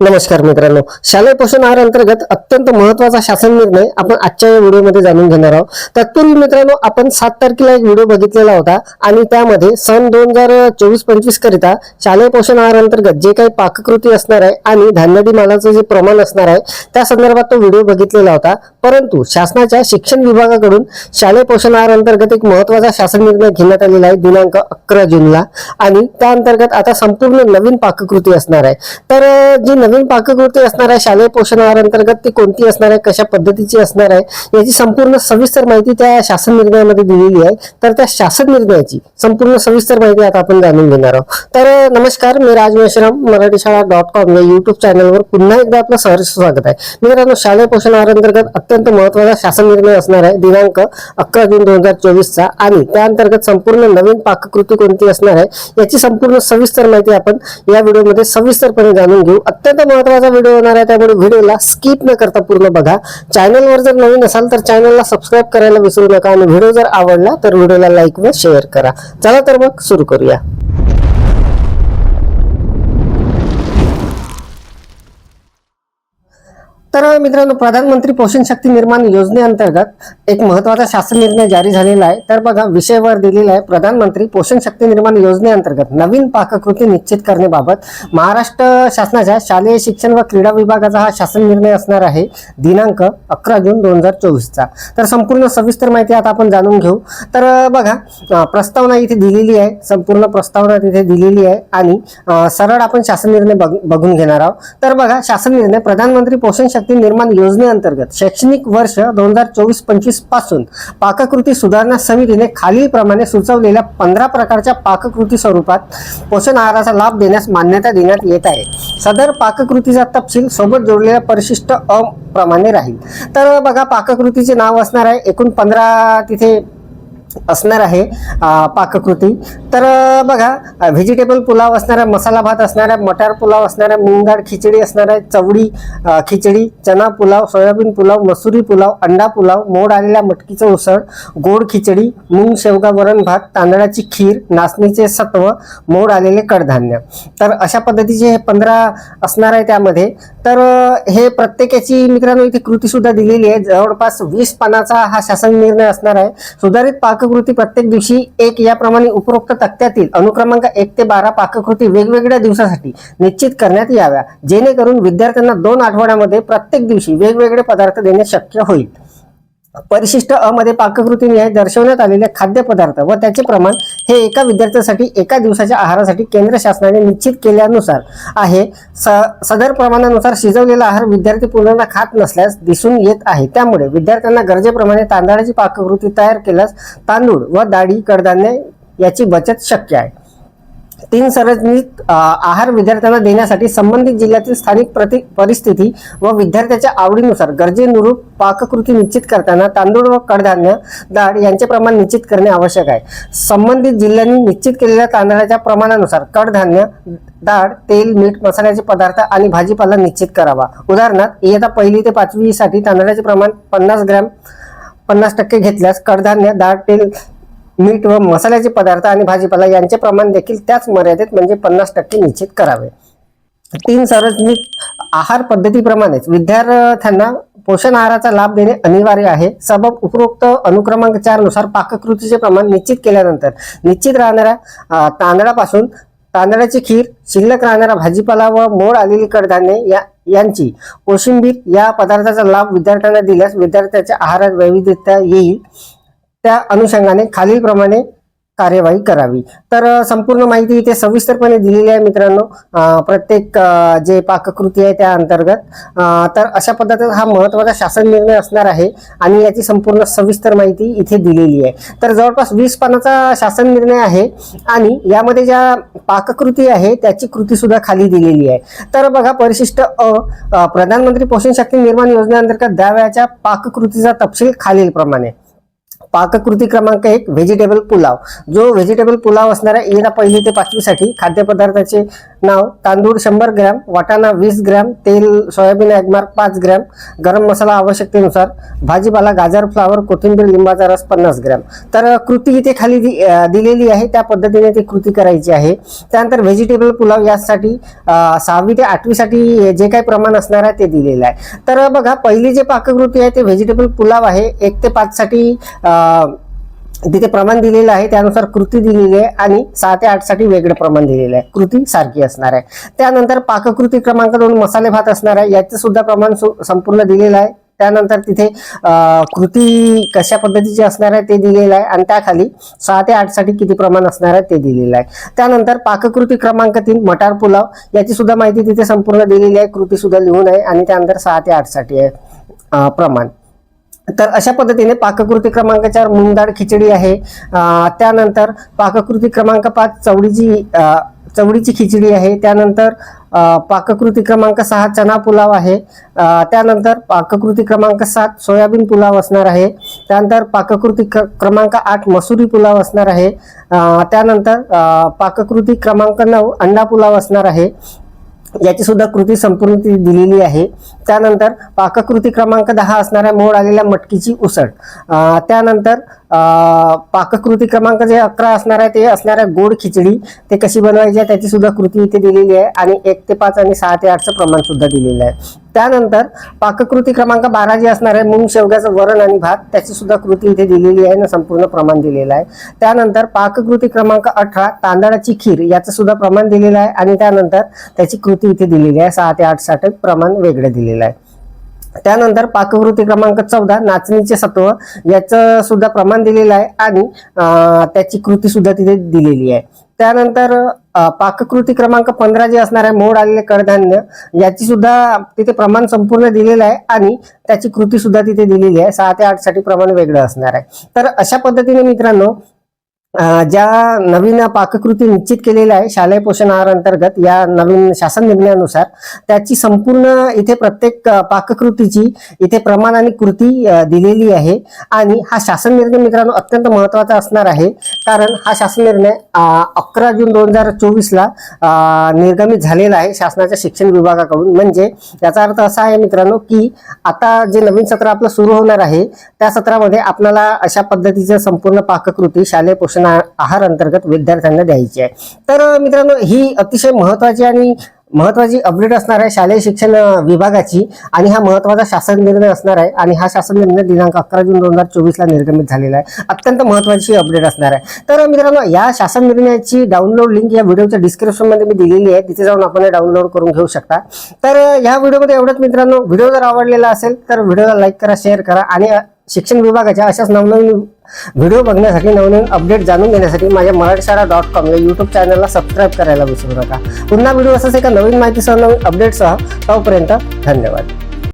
नमस्कार मित्रांनो. शालेय पोषण आहार अंतर्गत अत्यंत महत्त्वाचा शासन निर्णय आपण आजच्या या व्हिडिओमध्ये जाणून घेणार आहोत. तत्पूर्वी मित्रांनो आपण सात तारखेला एक व्हिडिओ बघितलेला होता आणि त्यामध्ये सन दोन हजार चोवीस पंचवीस करिता शालेय पोषण आहार अंतर्गत जे काही पाककृती असणार आहे आणि धान्यादी मालाचं जे प्रमाण असणार आहे त्या संदर्भात तो व्हिडिओ बघितलेला होता. परंतु शासनाच्या शिक्षण विभागाकडून शालेय पोषण आहार अंतर्गत एक महत्त्वाचा शासन निर्णय घेण्यात आलेला आहे दिनांक अकरा जूनला. आणि त्या अंतर्गत आता संपूर्ण नवीन पाककृती असणार आहे. तर जी नवीन पाककृती असणार आहे शालेय पोषण आहार अंतर्गत ती कोणती असणार आहे कशा पद्धतीची असणार आहे याची संपूर्ण सविस्तर माहिती त्या शासन निर्णयामध्ये दिलेली आहे. तर त्या शासन निर्णयाची संपूर्ण सविस्तर माहिती आता आपण जाणून घेणार आहोत. तर नमस्कार मी राज मेश्राम मराठी शाळा डॉट कॉम या युट्यूब चॅनलवर पुन्हा एकदा आपलं सहर्ष स्वागत आहे. मित्रांनो शालेय पोषण आहार अंतर्गत अत्यंत महत्त्वाचा शासन निर्णय असणार आहे दिनांक अकरा जून दोन हजार चोवीसचा. आणि त्या अंतर्गत संपूर्ण नवीन पाककृती कोणती असणार आहे याची संपूर्ण सविस्तर माहिती आपण या व्हिडिओमध्ये सविस्तरपणे जाणून घेऊ. अत्यंत महत्त्वाचा व्हिडिओ होणार आहे. त्यामुळे व्हिडिओला स्किप न करता पूर्ण बघा. चॅनलवर जर नवीन असाल तर चॅनलला सबस्क्राईब करायला विसरू नका. आणि व्हिडिओ जर आवडला तर व्हिडिओला लाईक व शेअर करा. चला तर मग सुरू करूया. तर मित्रांनो प्रधानमंत्री पोषण शक्ती निर्माण योजनेअंतर्गत एक महत्त्वाचा शासन निर्णय जारी झालेला आहे. तर बघा विषयवर दिलेला आहे. प्रधानमंत्री पोषण शक्ती निर्माण योजनेअंतर्गत नवीन पाककृती निश्चित करण्याबाबत महाराष्ट्र शासनाच्या शालेय शिक्षण व क्रीडा विभागाचा हा शासन निर्णय असणार आहे. दिनांक अकरा जून दोन हजार चोवीसचा. तर संपूर्ण सविस्तर माहिती आता आपण जाणून घेऊ. तर बघा प्रस्तावना इथे दिलेली आहे. संपूर्ण प्रस्तावना तिथे दिलेली आहे आणि सरळ आपण शासन निर्णय बघ- बघून घेणार आहोत. तर बघा शासन निर्णय प्रधानमंत्री पोषण शक्ती निर्माण योजनेअंतर्गत शैक्षणिक वर्ष दोन हजार चोवीस पंचवीसपासून पाककृती सुधारणा समितीने खालीलप्रमाणे सुचवलेल्या पंधरा प्रकारच्या पाककृती स्वरूपात पोषण आहाराचा लाभ देण्यास मान्यता देण्यात येत आहे. सदर पाककृतीचा तपशील सोबत जोडलेल्या परिशिष्ट अ प्रमाणे राहील. तर बघा पाककृतीचे नाव असणार आहे एकूण पंधरा तिथे असणार आहे पाककृती. तर बघा व्हेजिटेबल पुलाव असणारा मसाला भात असणारा मटार पुलाव असणारा मुंगाड डाळ खिचडी असणारा चवडी खिचडी चना पुलाव सोयाबीन पुलाव मसुरी पुलाव अंडा पुलाव मोड आलेल्या मटकीचं उसळ गोड खिचडी मूंग शेवगा वरण भात तांदळाची खीर नाचणीचे सत्व मोड आलेले कडधान्य. तर अशा पद्धतीचे हे पंधरा असणार आहे त्यामध्ये. तर हे प्रत्येकाची मित्रांनो इथे कृती सुद्धा दिलेली आहे. जवळपास वीस पानाचा हा शासन निर्णय असणार आहे. सुधारित पाककृती प्रत्येक दिवशी एक याप्रमाणे उपरोक्त तक्त्यातील अनुक्रमांक एक ते बारा पाककृती वेगवेगळ्या दिवसासाठी निश्चित करण्यात याव्या. जेणेकरून विद्यार्थ्यांना दोन आठवड्यामध्ये प्रत्येक दिवशी वेगवेगळे पदार्थ देणे शक्य होईल. परिशिष्ट अ मध्ये पाककृतीने दर्शवण्यात आलेले खाद्यपदार्थ व त्याचे प्रमाण हे एका विद्यार्थ्यासाठी एका दिवसाच्या आहारासाठी केंद्र शासनाने निश्चित केल्यानुसार आहे. स- सदर प्रमाणानुसार शिजवलेला आहार विद्यार्थी पूर्णांना खात नसल्यास दिसून येत आहे. त्यामुळे विद्यार्थ्यांना गरजेप्रमाणे तांदळाची पाककृती तयार केल्यास तांदूळ व डाळी कडधान्य याची बचत शक्य आहे. तीन संरचनित आहार विद्यार्थ्यांना देण्यासाठी संबंधित जिल्ह्यातील स्थानिक प्रति परिस्थिती व विद्यार्थ्याच्या आवडीनुसार गरजेनुरूप पाककृती निश्चित करताना तांदूळ व कडधान्य डाळ यांचे प्रमाण निश्चित करणे आवश्यक आहे. संबंधित जिल्ह्यांनी निश्चित केलेल्या तांदळाच्या प्रमाणानुसार कडधान्य डाळ तेल मीठ मसाल्याचे पदार्थ आणि भाजीपाला निश्चित करावा. उदाहरणार्थ इयत्ता पहिली ते पाचवी साठी तांदळाचे प्रमाण पन्नास ग्रॅम पन्नास टक्के घेतल्यास कडधान्य डाळ तेल मीठ व मसाल्याचे पदार्थ आणि भाजीपाला यांचे प्रमाण देखील त्याच मर्यादेत म्हणजे पन्नास टक्के निश्चित करावे. तीन सार्वजनिक आहार पद्धतीप्रमाणेच विद्यार्थ्यांना पोषण आहाराचा लाभ देणे अनिवार्य आहे. सबब उपरोक्त अनुक्रमांक चारनुसार पाककृतीचे प्रमाण निश्चित केल्यानंतर निश्चित राहणाऱ्या तांदळापासून तांदळाची खीर शिल्लक राहणारा भाजीपाला व मोड आलेली कडधान्ये या यांची कोशिंबीर या पदार्थाचा लाभ विद्यार्थ्यांना दिल्यास विद्यार्थ्याच्या आहारात वैविध्यता येईल. त्या अनुषंगाने खालीलप्रमाणे कार्यवाही करावी. तर संपूर्ण माहिती इथे सविस्तरपणे दिलेली आहे मित्रांनो. प्रत्येक जे पाककृती आहे त्या अंतर्गत. तर अशा पद्धतीत हा महत्त्वाचा शासन निर्णय असणार आहे आणि याची संपूर्ण सविस्तर माहिती इथे दिलेली आहे. तर जवळपास वीस पानाचा शासन निर्णय आहे आणि यामध्ये ज्या पाककृती आहे त्याची कृती सुद्धा खाली दिलेली आहे. तर बघा परिशिष्ट अ प्रधानमंत्री पोषण शक्ती निर्माण योजनेअंतर्गत द्यावयाच्या पाककृतीचा तपशील खालीलप्रमाणे. पाककृती क्रमांक एक व्हेजिटेबल पुलाव. जो व्हेजिटेबल पुलाव असणार आहे पहिली ते पाचवीसाठी खाद्यपदार्थाचे नाव तांदूळ शंभर ग्रॅम वाटाणा वीस ग्रॅम तेल सोयाबीन ॲगमार्क पाच ग्रॅम गरम मसाला आवश्यकतेनुसार भाजीपाला गाजर फ्लावर कोथिंबीर लिंबाचा रस पन्नास ग्रॅम. तर कृती इथे खाली दिलेली आहे. त्या पद्धतीने ती कृती करायची आहे. त्यानंतर व्हेजिटेबल पुलाव यासाठी सहावी ते आठवीसाठी जे काही प्रमाण असणार आहे ते दिलेलं आहे. तर बघा पहिली जे पाककृती आहे ते व्हेजिटेबल पुलाव आहे. एक ते पाचसाठी तिथे प्रमाण दिलेलं आहे. त्यानुसार कृती दिलेली आहे आणि सहा ते आठसाठी वेगळं प्रमाण दिलेलं आहे. कृती सारखी असणार आहे. त्यानंतर पाककृती क्रमांक दोन मसाले भात असणार आहे. याचं सुद्धा प्रमाण सु- संपूर्ण दिलेलं आहे. त्यानंतर तिथे कृती कशा पद्धतीची असणार आहे ते दिलेलं आहे. आणि त्याखाली सहा ते आठसाठी किती प्रमाण असणार आहे ते दिलेलं आहे. त्यानंतर पाककृती क्रमांक तीन मटार पुलाव. याची सुद्धा माहिती तिथे संपूर्ण दिलेली आहे. कृती सुद्धा लिहून आहे. आणि त्यानंतर सहा ते आठसाठी आहे प्रमाण. तर अशा पद्धतीने पाककृती क्रमांक चार मुंगडाळ खिचडी आहे. त्यानंतर पाककृती क्रमांक पाच चवडीची चवडीची खिचडी आहे. त्यानंतर पाककृती क्रमांक सहा चना पुलाव आहे. त्यानंतर पाककृती क्रमांक सात सोयाबीन पुलाव असणार आहे. त्यानंतर पाककृती क्रमांक आठ मसुरी पुलाव असणार आहे. त्यानंतर पाककृती क्रमांक नऊ अंडा पुलाव असणार आहे. याची सुद्धा कृती संपूर्ण ती दिलेली आहे. त्यानंतर पाककृती क्रमांक दहा असणाऱ्या मोड आलेल्या मटकीची उसळ. त्यानंतर पाककृती क्रमांक जे अकरा असणार आहे ते असणाऱ्या गोड खिचडी. ते कशी बनवायची आहे त्याची सुद्धा कृती इथे दिलेली आहे आणि एक ते पाच आणि सहा ते आठचं प्रमाण सुद्धा दिलेलं आहे. त्यानंतर पाककृती क्रमांक बारा जी असणार आहे मूंग शेवग्याचं वरण आणि भात त्याची सुद्धा कृती इथे दिलेली आहे आणि संपूर्ण प्रमाण दिलेलं आहे. त्यानंतर पाककृती क्रमांक अठरा तांदळाची खीर याचं सुद्धा प्रमाण दिलेलं आहे आणि त्यानंतर त्याची कृती इथे दिलेली आहे. सहा ते आठसाठी प्रमाण वेगळं दिलेलं आहे. त्यानंतर पाककृती क्रमांक चौदा नाचणीचे सत्व याचं सुद्धा प्रमाण दिलेलं आहे आणि त्याची कृती सुद्धा तिथे दिलेली आहे. त्यानंतर पाककृती क्रमांक पंधरा जे असणार आहे मोड आलेले कडधान्य याची सुद्धा तिथे प्रमाण संपूर्ण दिलेलं आहे आणि त्याची कृती सुद्धा तिथे दिलेली आहे. सहा ते आठसाठी प्रमाण वेगळं असणार आहे. तर अशा पद्धतीने मित्रांनो ज्या नवीन पाककृती निश्चित केलेल्या आहे शालेय पोषण आहार अंतर्गत या नवीन शासन निर्णयानुसार त्याची संपूर्ण इथे प्रत्येक पाककृतीची इथे प्रमाण आणि कृती दिलेली आहे. आणि हा शासन निर्णय मित्रांनो अत्यंत महत्त्वाचा असणार आहे. कारण हा शासन निर्णय अकरा जून दोन हजार चोवीसला निर्गमित झालेला आहे शासनाच्या शिक्षण विभागाकडून. म्हणजे याचा अर्थ असा आहे मित्रांनो की आता जे नवीन सत्र आपलं सुरू होणार आहे त्या सत्रामध्ये आपल्याला अशा पद्धतीचं संपूर्ण पाककृती शालेय पोषण पोषण आहार अंतर्गत विद्यार्थ्यांना द्यायची आहे. तर मित्रांनो ही अतिशय महत्वाची आणि महत्वाची अपडेट असणार आहे शालेय शिक्षण विभागाची आणि हा महत्त्वाचा शासन निर्णय असणार आहे आणि हा शासन निर्णय दिनांक अकरा जून दोन हजार चोवीसला निर्गमित झालेला आहे. अत्यंत महत्वाची अपडेट असणार आहे. तर मित्रांनो या शासन निर्णयाची डाउनलोड लिंक या व्हिडिओच्या डिस्क्रिप्शनमध्ये मी दिलेली आहे. तिथे जाऊन आपण डाउनलोड करून घेऊ शकता. तर या व्हिडिओमध्ये एवढंच मित्रांनो. व्हिडिओ जर आवडलेला असेल तर व्हिडिओला लाईक करा शेअर करा आणि शिक्षण विभागाच्या अशाच नवनवीन व्हिडिओ बघण्यासाठी नवनवीन अपडेट जाणून घेण्यासाठी माझ्या मराठी शाळा डॉट कॉम या यूट्यूब चॅनलला सबस्क्राईब करायला विसरू नका. पुन्हा व्हिडिओ असंच एका नवीन माहितीसह नवीन अपडेटसह तोपर्यंत धन्यवाद.